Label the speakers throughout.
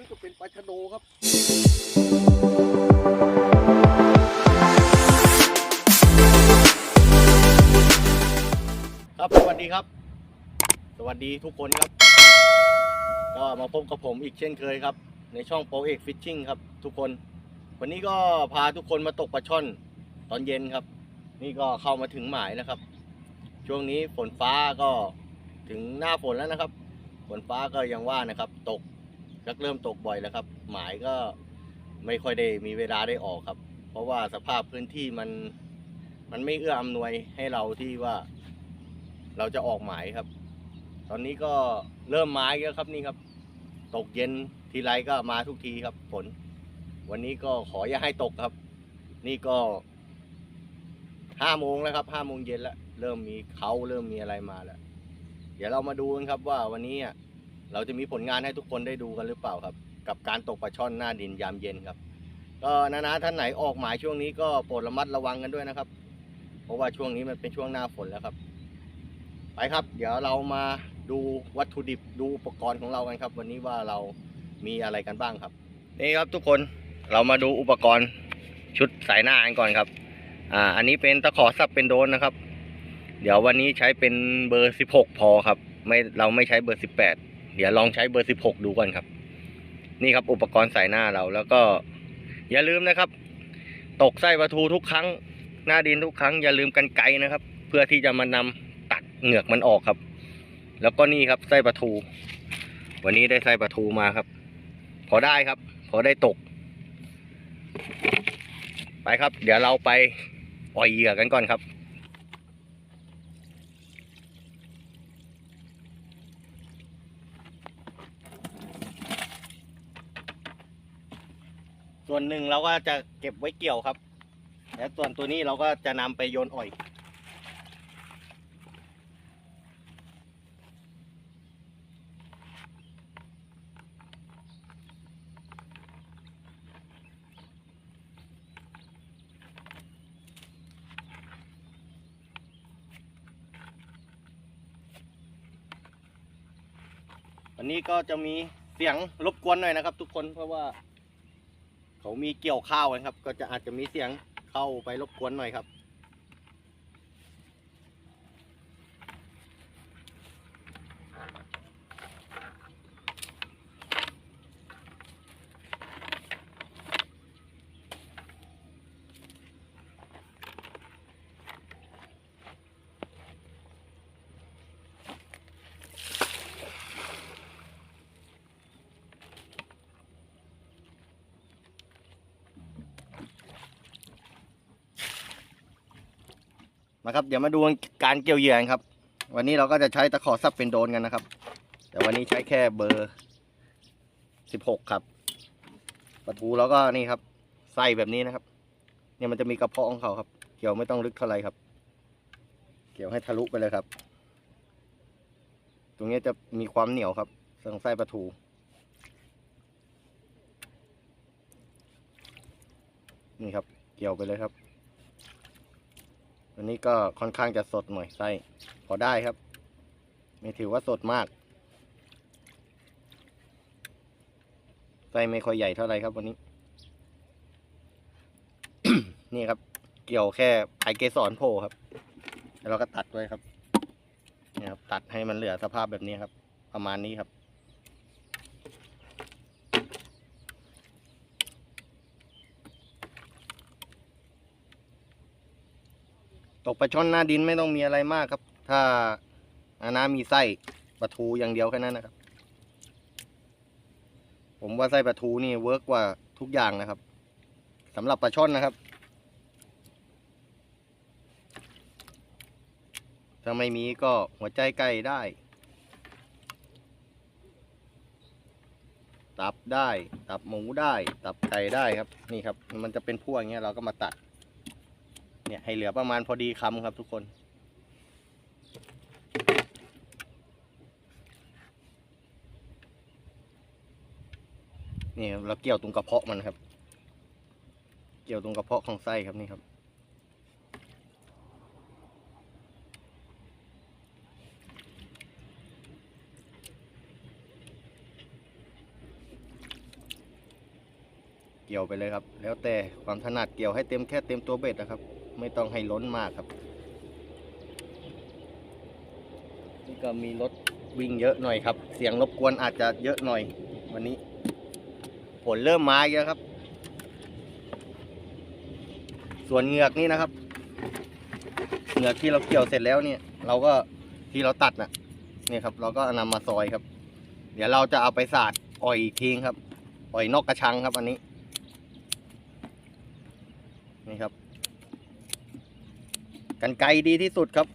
Speaker 1: รือจะเป็นปลาชะโดครับ ครับสวัสดีครับ สวัสดีทุกคนครับ ก็มาพบกับผมอีกเช่นเคยครับ ในช่องโปเอกฟิชชิ่งครับ ทุกคน วันนี้ก็พาทุกคนมาตกปลาช่อนตอนเย็นครับ นี่ก็เข้ามาถึงหมายนะครับ ช่วงนี้ฝนฟ้าก็ถึงหน้าฝนแล้วนะครับฝนฟ้าก็ยังว่านะครับ ตก ก็เริ่มตกบ่อยแล้วครับ หมายก็ไม่ค่อยได้มีเวลาได้ออกครับ เพราะว่าสภาพพื้นที่มันมันไม่เอื้ออำนวยให้เราที่ว่า เราจะออกหมายครับ ตอนนี้ก็เริ่มมาแล้วครับนี่ครับ ตกเย็นทีไรก็มาทุกทีครับฝนวันนี้ก็ขออย่าให้ตกครับ นี่ก็ห้าโมงแล้วครับห้าโมงเย็นแล้ว เริ่มมีเขาเริ่มมีอะไรมาแล้ว เดี๋ยวเรามาดูกันครับว่าวันนี้อะ เราจะมีผลงานให้ทุกคนได้ดูกันหรือเปล่าครับ กับการตกปลาช่อนหน้าดินยามเย็นครับ ก็นานาท่านไหนออกหมายช่วงนี้ก็โปรดระมัดระวังกันด้วยนะครับ เพราะว่าช่วงนี้มันเป็นช่วงหน้าฝนแล้วครับ ไปครับ เดี๋ยวเรามาดูวัตถุดิบดูอุปกรณ์ของเรากันครับ วันนี้ว่าเรามีอะไรกันบ้างครับ นี่ครับทุกคนเรามาดูอุปกรณ์ชุดสายหน้ากันก่อนครับ อ่า อันนี้เป็นตะขอซับเป็นโดนนะครับ เดี๋ยววันนี้ใช้เป็นเบอร์ 16 พอครับ ไม่ เราไม่ใช้เบอร์ 18 เดี๋ยวลองใช้เบอร์16ดูก่อนครับ นี่ครับอุปกรณ์ใสายหน้าเราแล้วก็ อย่าลืมนะครับ ตกไส้ปลาทูทุกครั้ง หน้าดินทุกครั้ง อย่าลืมกันไกลนะครับ เพื่อที่จะมานำตัดเหงือกมันออกครับ แล้วก็นี่ครับไส้ปลาทู วันนี้ได้ไส้ปลาทูมาครับ พอได้ครับ พอได้ตก ไปครับ เดี๋ยวเราไปปล่อยเหยื่อกันก่อนครับ ส่วนหนึ่งเราก็จะเก็บไว้เกี่ยวครับ และส่วนตัวนี้เราก็จะนำไปโยนอ่อย วันนี้ก็จะมีเสียงรบกวนหน่อยนะครับ ทุกคนเพราะว่า เขามีเกี่ยวข้าวกันครับ ก็จะอาจจะมีเสียงเข้าไปรบกวนหน่อยครับ มาครับ เดี๋ยวมาดูการเกี่ยวเหยื่อครับ วันนี้เราก็จะใช้ตะขอซับเป็นโดนกันนะครับ แต่วันนี้ใช้แค่เบอร์สิบหกครับปลาทูแล้วก็นี่ครับไส้แบบนี้นะครับ เนี่ยมันจะมีกระเพาะของเขาครับ เกี่ยวไม่ต้องลึกเท่าไหร่ครับ เกี่ยวให้ทะลุไปเลยครับ ตรงนี้จะมีความเหนียวครับส่วนไส้ปลาทูนี่ครับ เกี่ยวไปเลยครับ วันนี้ก็ค่อนข้างจะสดหน่อยไส้พอได้ครับ ไม่ถือว่าสดมากไส้ไม่ค่อยใหญ่เท่าไหร่ครับวันนี้ นี่ครับ เกี่ยวแค่ไอเกสรโผล่ครับ แล้วเราก็ตัดไว้ครับนี่ครับ ตัดให้มันเหลือสภาพแบบนี้ครับ ประมาณนี้ครับ ตกปลาช่อนหน้าดินไม่ต้องมีอะไรมากครับ ถ้าอาน้ามีไส้ปลาทูอย่างเดียวแค่นั้นนะครับ ผมว่าไส้ปลาทูนี่เวิร์กกว่าทุกอย่างนะครับสำหรับปลาช่อนนะครับ ถ้าไม่มีก็หัวใจไก่ได้ ตับได้ ตับหมูได้ ตับไก่ได้ครับ นี่ครับ มันจะเป็นพวกอย่างเงี้ยเราก็มาตัด เนี่ยให้เหลือประมาณพอดีคำครับทุกคน นี่ครับเราเกี่ยวตรงกระเพาะมันครับ เกี่ยวตรงกระเพาะของไส้ครับนี่ครับเกี่ยวไปเลยครับ แล้วแต่ความถนัดเกี่ยวให้เต็มแค่เต็มตัวเบ็ดนะครับ ไม่ต้องให้ล้นมากครับ นี่ก็มีรถวิ่งเยอะหน่อยครับ เสียงรบกวนอาจจะเยอะหน่อย วันนี้ฝนเริ่มมาเยอะครับ ส่วนเหงือกนี่นะครับ เหงือกที่เราเกี่ยวเสร็จแล้วเนี่ย เราก็ที่เราตัดนะเนี่ยครับ เราก็นำมาซอยครับ เดี๋ยวเราจะเอาไปสาดอ่อยอีกทีครับ อ่อยนอกกระชังครับ อันนี้ นี่ครับ กันไกดีที่สุดครับ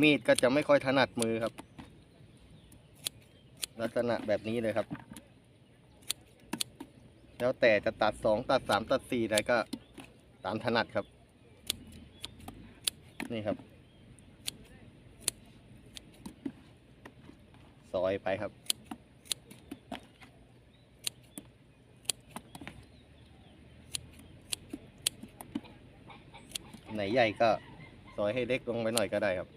Speaker 1: มีดก็จะไม่ค่อยถนัดมือครับ ลักษณะแบบนี้เลยครับ แล้วแต่จะตัดสองตัดสามตัดสี่อะไรก็ตามถนัดครับ นี่ครับ ซอยไปครับไหนใหญ่ก็ อยให้เล็กลงไปหน่อยก็ได้ครับ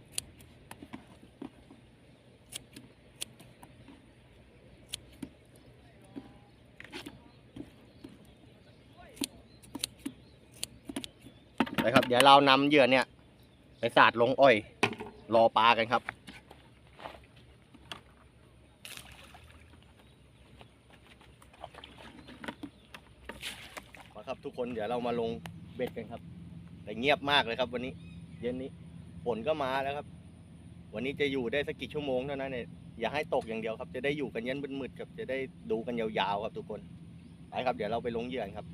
Speaker 1: ไปครับ เดี๋ยวเรานำเหยื่อเนี่ย ไปสาดลงอ้อย รอปลากันครับมาครับทุกคนเดี๋ยวเรามาลงเบ็ดกันครับ แต่เงียบมากเลยครับวันนี้ เย็นนี้ฝนก็มาแล้วครับ วันนี้จะอยู่ได้สักกี่ชั่วโมงเท่านั้นเนี่ยอย่าให้ตกอย่างเดียวครับ จะได้อยู่กันยันมืดๆครับจะได้ดูกันยาวๆครับทุกคนไปครับ เดี๋ยวเราไปลงเหยื่อนครับ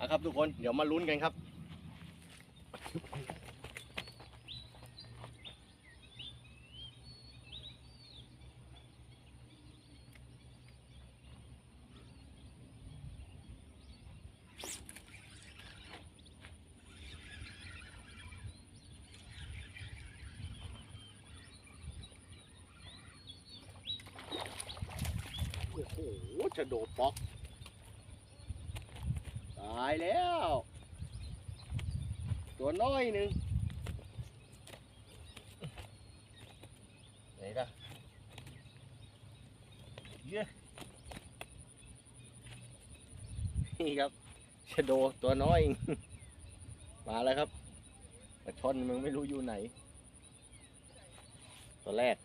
Speaker 1: นะครับ ทุกคนเดี๋ยวมาลุ้นกันครับ โอ้โหจะโดดป๊อกายแล้ว ตัวน้อยหนึ่งไหนล่ะเย้นี่ครับชะโดตัวน้อย มาแล้วครับปลาช่อนมึงไม่รู้อยู่ไหน ตัวแรก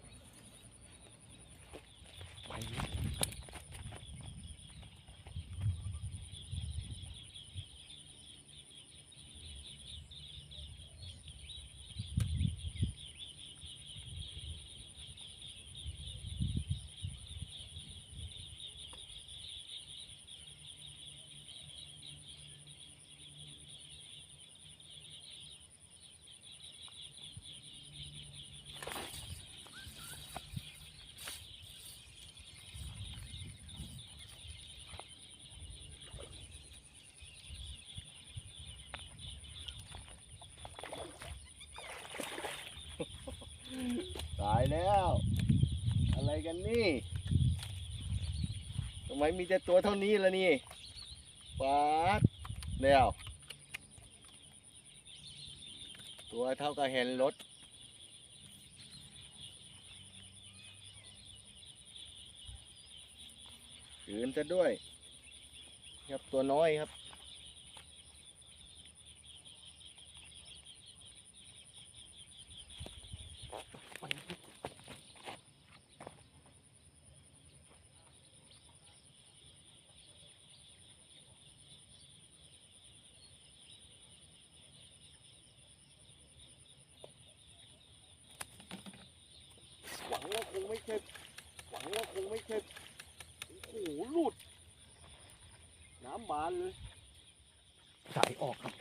Speaker 1: แล้ว อะไรกันนี่ทำไมมีแต่ตัวเท่านี้ละนี่ปัดแล้ว ตัวเท่ากับเห็นรถขืนซะด้วย ครับตัวน้อยครับ วังว่าคงไม่เจ็บหวังว่าคงไม่เจ็บโอ้โหหลุด น้ำบานเลย
Speaker 2: สายออกครับ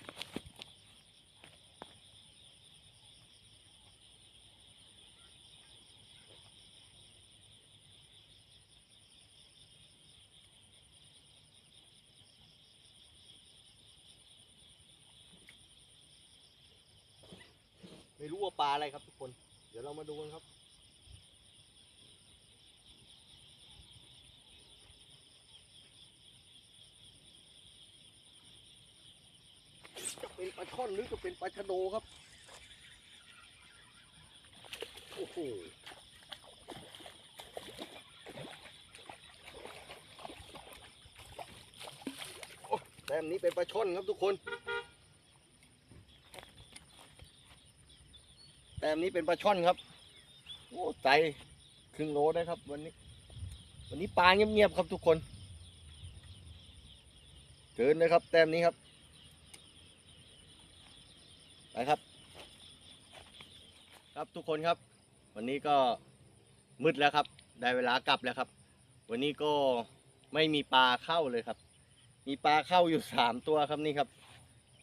Speaker 1: ไม่รู้ว่าปลาอะไรครับทุกคน เดี๋ยวเรามาดูกันครับ จะเปลาช่อนหรือจะเป็นปลาชะโดครับ โอ้โหแต้มนี้เป็นปลาช่อนครับทุกคน แต้มนี้เป็นปลาช่อนครับ โอ้ใจครึ่งโลได้ครับ วันนี้ วันนี้ปลาเงียบๆครับทุกคนเกินเลยครับ แต้มนี้ครับ ไปครับ ครับทุกคนครับ วันนี้ก็มืดแล้วครับ ได้เวลากลับแล้วครับ วันนี้ก็ไม่มีปลาเข้าเลยครับ มีปลาเข้าอยู่สามตัวครับนี่ครับ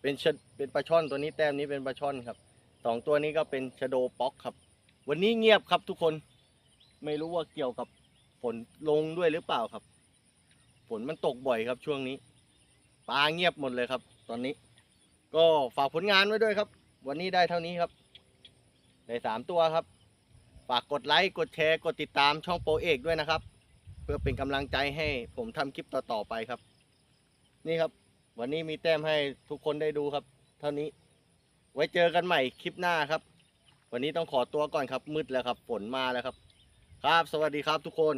Speaker 1: เป็นชะเป็นปลาช่อนตัวนี้แต้มนี้เป็นปลาช่อนครับสองตัวนี้ก็เป็นชะโดป๊อกครับ วันนี้เงียบครับทุกคนไม่รู้ว่าเกี่ยวกับฝนลงด้วยหรือเปล่าครับฝนมันตกบ่อยครับช่วงนี้ ปลาเงียบหมดเลยครับ ตอนนี้ ก็ฝากผลงานไว้ด้วยครับ วันนี้ได้เท่านี้ครับ ได้สามตัวครับ ฝากกดไลค์ กดแชร์ กดติดตามช่องโปรเอกด้วยนะครับ เพื่อเป็นกำลังใจให้ผมทำคลิปต่อๆไปครับ นี่ครับ วันนี้มีแต้มให้ทุกคนได้ดูครับ เท่านี้ ไว้เจอกันใหม่คลิปหน้าครับ วันนี้ต้องขอตัวก่อนครับ มืดแล้วครับ ฝนมาแล้วครับ ครับ สวัสดีครับทุกคน